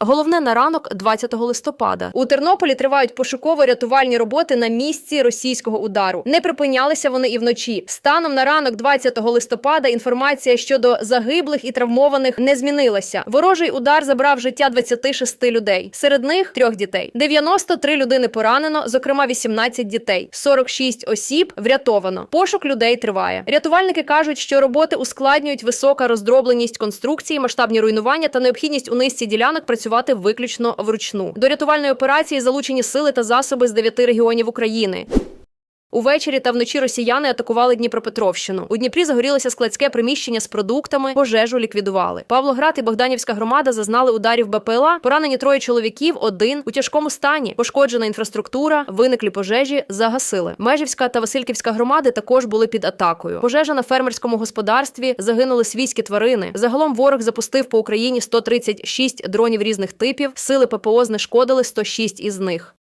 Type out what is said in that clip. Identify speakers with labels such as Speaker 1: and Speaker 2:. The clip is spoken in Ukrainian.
Speaker 1: Головне на ранок 20 листопада. У Тернополі тривають пошуково-рятувальні роботи на місці російського удару. Не припинялися вони і вночі. Станом на ранок 20 листопада інформація щодо загиблих і травмованих не змінилася. Ворожий удар забрав життя 26 людей. Серед них трьох дітей. 93 людини поранено, зокрема 18 дітей. 46 осіб врятовано. Пошук людей триває. Рятувальники кажуть, що роботи ускладнюють висока роздробленість конструкції, масштабні руйнування та необхідність у низці ділянок працювати виключно вручну. До рятувальної операції залучені сили та засоби з дев'яти регіонів України. Увечері та вночі росіяни атакували Дніпропетровщину. У Дніпрі загорілося складське приміщення з продуктами, пожежу ліквідували. Павлоград і Богданівська громада зазнали ударів БПЛА. Поранені троє чоловіків, один у тяжкому стані. Пошкоджена інфраструктура, виниклі пожежі, загасили. Межівська та Васильківська громади також були під атакою. Пожежа на фермерському господарстві загинули свійські тварини. Загалом ворог запустив по Україні 136 дронів різних типів. Сили ППО знешкодили 106 із них.